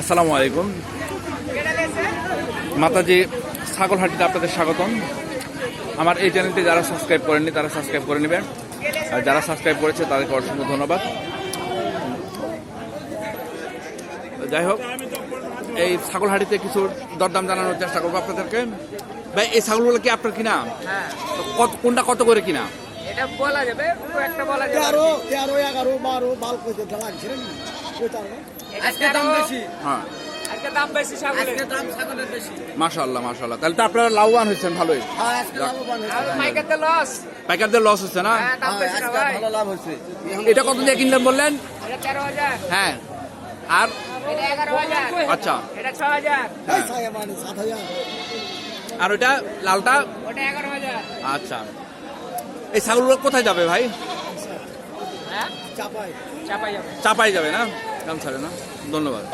আসসালামু আলাইকুম। মাতাজি ছাগল হাটিতে আপনাদের স্বাগতম। আমার এই চ্যানেলটি যারা সাবস্ক্রাইব করেননি তারা সাবস্ক্রাইব করে নেবেন। আর যারা সাবস্ক্রাইব করেছে তাদেরকে অসংখ্য ধন্যবাদ। যাই হোক এই ছাগল হাটিতে কিছু দরদাম জানানোর চেষ্টা করব আপনাদেরকে। ভাই এই ছাগলগুলো কি আপনার কিনা? হ্যাঁ। কত কোনটা কত করে কিনা? এটা বলা যাবে একটা বলা যাবে। তেরো তেরো এগারো বারো বাল কইতে লাগছে রে। ওই তার আজকে দাম বেশি। হ্যাঁ। আজকে দাম বেশি মাশাল্লাহ মাশাল্লাহ তাহলে তো আপনারা লাভবান হয়েছেন ভালোই। হ্যাঁ আজকে লাভবান হয়েছে। আর মাইকাতে লস পাইকারদের লস হচ্ছে না? হ্যাঁ হ্যাঁ, এটা কত দিয়ে কিনলেন বললেন? হ্যাঁ। আর? আচ্ছা। আর ওইটা লালটা? আচ্ছা। এই ছাগলগুলো কোথায় যাবে ভাই? হ্যাঁ? চাপাই যাবে না? কাম ছাড়ে না। ধন্যবাদ।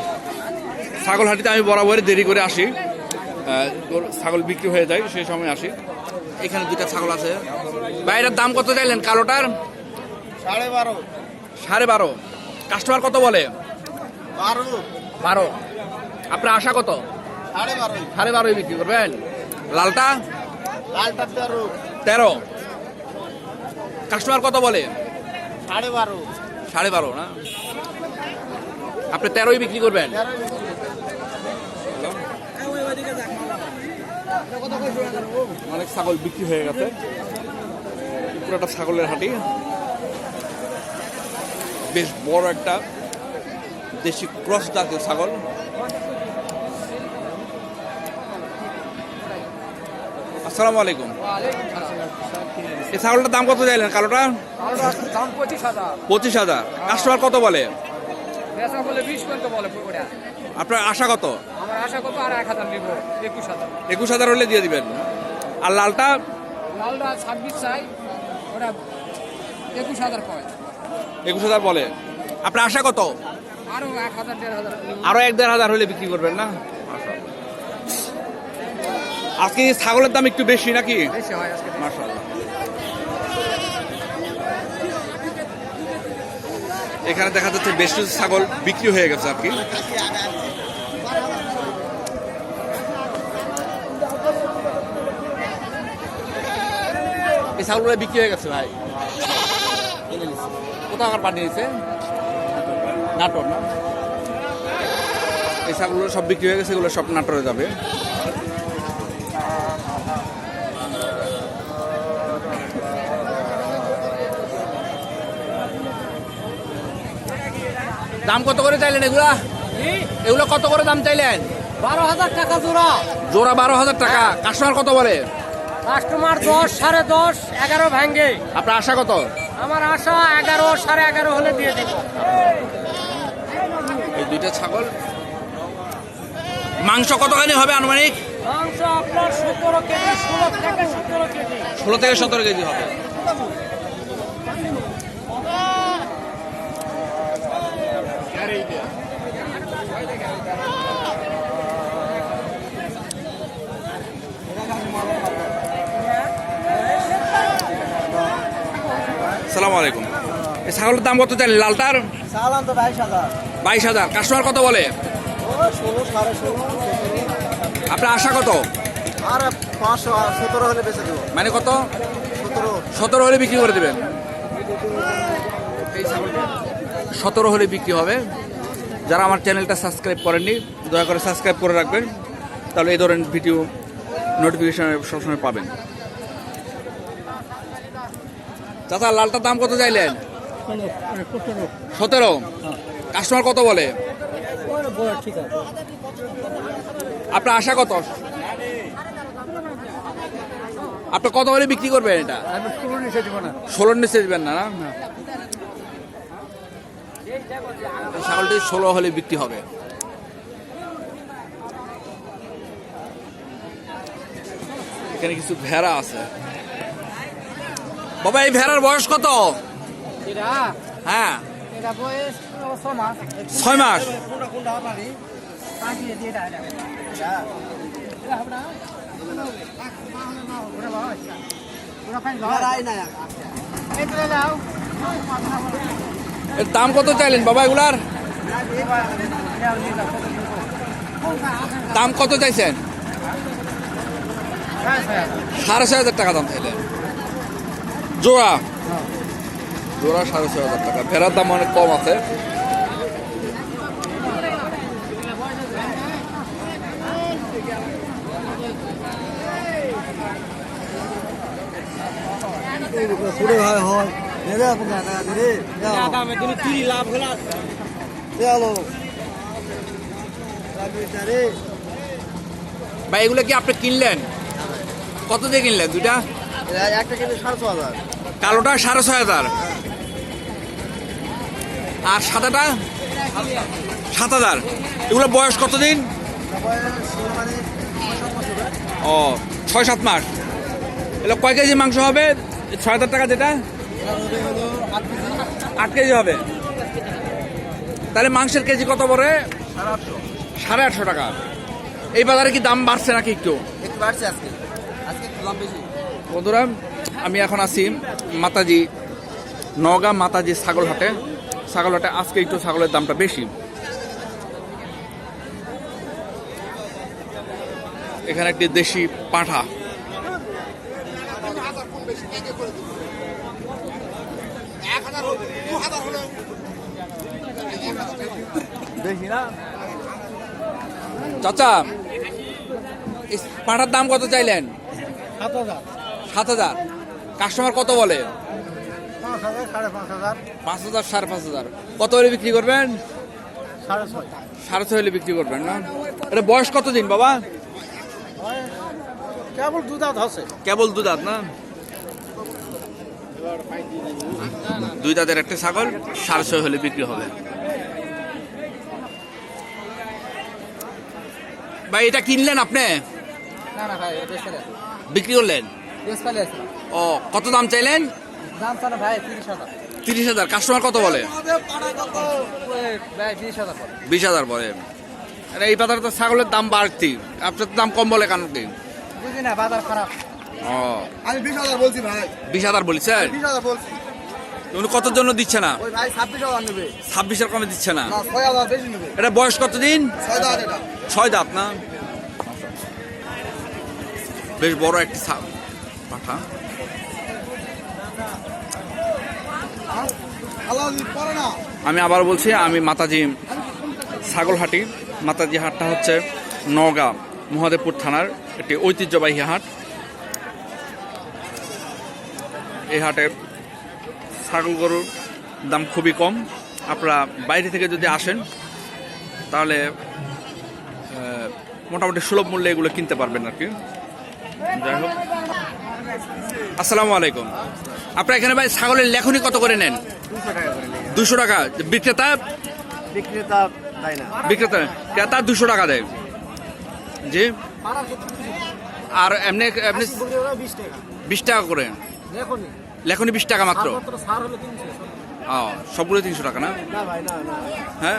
ছাগল হাটিতে আমি বরাবরই দেরি করে আসি। ছাগল বিক্রি হয়ে যায় সেই সময় আসি। এখানে দুইটা ছাগল আছে। বাইরের দাম কত চাইলেন? কালোটার? সাড়ে বারো। সাড়ে বারো। কাস্টমার কত বলে? বারো। বারো। আপনার আশা কত? সাড়ে বারো। সাড়ে বারোই বিক্রি করবেন। লালটা? লালটা তেরো। তেরো। কাস্টমার কত বলে? সাড়ে বারো। সাড়ে বারো না? আপনি তেরোই বিক্রি করবেন? অনেক ছাগল বিক্রি হয়ে গেছে। পুরোটা ছাগলের হাটি। বেশ বড় একটা দেশি ক্রস জাতীয় ছাগল। আসসালামু আলাইকুম। এই ছাগলটার দাম কত চাইলেন কালোটা? পঁচিশ হাজার। পঁচিশ হাজার। কাস্টমার কত বলে? বেচা বলে বিশ পর্যন্ত বলে ওটা আপনার আশা কত? আমার আশা কত? আর এক হাজার নিব একুশ হাজার। একুশ হাজার হলে দিয়ে দিবেন। আর লালটা? লালটা ছাব্বিশ চাই ওটা একুশ হাজার কয় একুশ হাজার বলে। আপনার আশা কত? আরও এক হাজার দেড় হাজার। আরও এক দেড় হাজার হলে বিক্রি করবেন না? আজকে ছাগলের দাম একটু বেশি নাকি? বেশি হয় আজকে মাশাআল্লাহ এখানে দেখা যাচ্ছে বেশ কিছু ছাগল বিক্রি হয়ে গেছে আর কি। এই ছাগলগুলো বিক্রি হয়ে গেছে ভাই। কোথাও আবার পাঠিয়েছে নাটোর না? এই ছাগলগুলো সব বিক্রি হয়ে গেছে এগুলো সব নাটোরে যাবে। দাম কত করে চাইলেন এগুলা? এগুলো কত করে দাম চাইলেন? বারো হাজার টাকা জোড়া। জোড়া বারো হাজার টাকা। কাস্টমার কত বলে? কাস্টমার দশ সাড়ে দশ এগারো ভাঙ্গে। আপনার আশা কত? আমার আশা এগারো সাড়ে এগারো হলে দিয়ে দিব। এই দুইটা ছাগল? মাংস কতখানি হবে আনুমানিক? মাংস আপনার সতেরো কেজি ষোলো থেকে সতেরো কেজি। ষোলো থেকে সতেরো কেজি হবে সালাম আলাইকুম এই ছাগলের দাম কত চাইলেন? লালটার? বাইশ হাজার। কাস্টমার কত বলে? আপনার আশা কত? আর পাঁচশো সতেরো হলে বেঁচে দেবো। মানে কত? সতেরো। সতেরো হলে বিক্রি করে দেবেন? সতেরো হলে বিক্রি হবে। যারা আমার চ্যানেলটা সাবস্ক্রাইব করেননি দয়া করে সাবস্ক্রাইব করে রাখবেন। তাহলে এই ধরনের ভিডিও নোটিফিকেশন সবসময় পাবেন। চাচা লালটার দাম কত চাইলেন? সতেরো কাস্টমার কত বলে? আপনার আশা কত? আপনি কত হলে বিক্রি করবেন এটা? ষোলো নিচে দেবেন না না? ছাগলটি ষোলো হলে বিক্রি হবে। এখানে কিছু ভেড়া আছে। বাবা, এই ভেড়ার বয়স কত? হ্যাঁ। এটা বয়স ছ মাস। ছয় মাস। এর দাম কত চাইলেন বাবা এগুলার? দাম কত চাইছেন? সাড়ে ছয় হাজার। টাকা দাম চাইলেন। জোড়া? জোড়া সাড়ে ছয় হাজার টাকা। ভেড়ার দাম অনেক কম আছে। পুরো হয় হয় নেবে আপনার না ধরে দামে তুমি তিরি লাভ হলো চলো ভাই এগুলো কি আপনি কিনলেন? কত দিয়ে কিনলেন? দুইটা? একটা কিলো সাড়ে ছ হাজার। কালোটা সাড়ে ছয় হাজার। আর সাদাটা সাত হাজার। এগুলো বয়স কতদিন? ও ছয় সাত মাস। এগুলো কয় কেজি মাংস হবে? ছয় হাজার টাকা যেটা? আট কেজি হবে। তাহলে মাংসের কেজি কত পড়ে? সাড়ে আটশো। টাকা। এই বাজারে কি দাম বাড়ছে নাকি একটু? বন্ধুরা আমি এখন আছি মাতাজি নগাঁ মাতাজি ছাগল হাটে ছাগল হাটে আজকে একটু ছাগলের দামটা বেশি। এখানে একটি দেশি পাঠা। চাচা পাঠার দাম কত চাইলেন? সাত হাজার। সাত হাজার। কাস্টমার কত বলে? পাঁচ হাজার। সাড়ে পাঁচ হাজার। কত হলে বিক্রি করবেন? সাড়ে ছয়। হলে বিক্রি করবেন না? এটা বয়স কতদিন বাবা? কেবল দুধাত হচ্ছে কেবল দু দাঁত না? দুই দাঁতের একটা ছাগল সাড়ে ছয় হলে বিক্রি হবে। ভাই এটা কিনলেন আপনি? বিক্রি করলেন? আছে ও কত দাম চাইলেন? তিরিশ হাজার। কাস্টমার কত বলে? বিশ হাজার আরে এই বাজারে তো ছাগলের দাম বাড়তি। আপনার দাম কম বলে কেন কি? বাজার খারাপ। ও। আমি বিশ হাজার বলছি ভাই। বিশ হাজার বলছেন? বিশ হাজার বলছি। উনি কতর জন্য দিচ্ছে না? ছাব্বিশ হাজার নেবে। ছাব্বিশের কমে দিচ্ছে না? না ছয় হাজার বেশি নেবে। এটা বয়স কতদিন? ছয় ছয় দাঁত না? বেশ বড় একটি পাঠা আল্লাহ পরে না আমি আবার বলছি, আমি মাতাজি ছাগলহাটি। মাতাজি হাটটা হচ্ছে নওগাঁ, মহাদেবপুর থানার একটি ঐতিহ্যবাহী হাট। এই হাটে ছাগল গরুর দাম খুবই কম। আপনারা বাইরে থেকে যদি আসেন, তাহলে মোটামুটি সুলভ মূল্যে এগুলো কিনতে পারবেন আর কি। যাই হোক। আসসালামু আলাইকুম। আপনারা এখানে ভাই ছাগলের লেখনি কত করে নেন? দুশো টাকা বিক্রেতা বিক্রেতা না। বিক্রেতা ক্রেতা দুশো টাকা দেয়। জি। আর এমনি এমনি বিশ টাকা। করে। লেখনি। বিশ টাকা মাত্র? ও সবগুলো তিনশো টাকা না? হ্যাঁ?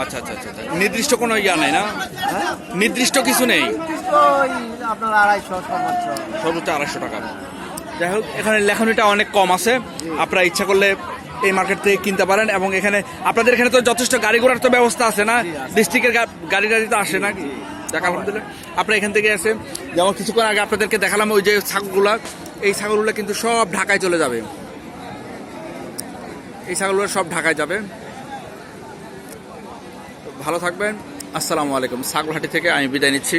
আচ্ছা আচ্ছা আচ্ছা আচ্ছা। নির্দিষ্ট কোনো ইয়া নাই না? নির্দিষ্ট কিছু নেই? আপনার আড়াইশো সর্বোচ্চ। সর্বোচ্চ আড়াইশো টাকা। যাই হোক এখানে লেখনিটা অনেক কম আছে। আপনারা ইচ্ছা করলে এই মার্কেট থেকে কিনতে পারেন এবং এখানে আপনাদের এখানে তো যথেষ্ট গাড়ি ঘোড়ার তো ব্যবস্থা আছে না? ডিস্ট্রিক্টের গাড়ি টাড়ি তো আসে না দেখ আলহামদুলিল্লাহ। আপনারা এখান থেকে এসে যেমন কিছুক্ষণ আগে আপনাদেরকে দেখালাম ওই যে ছাগলগুলা এই ছাগলগুলো কিন্তু সব ঢাকায় চলে যাবে। এই ছাগলগুলো সব ঢাকায় যাবে। ভালো থাকবেন। আসসালামু আলাইকুম। ছাগলহাটি থেকে আমি বিদায় নিচ্ছি।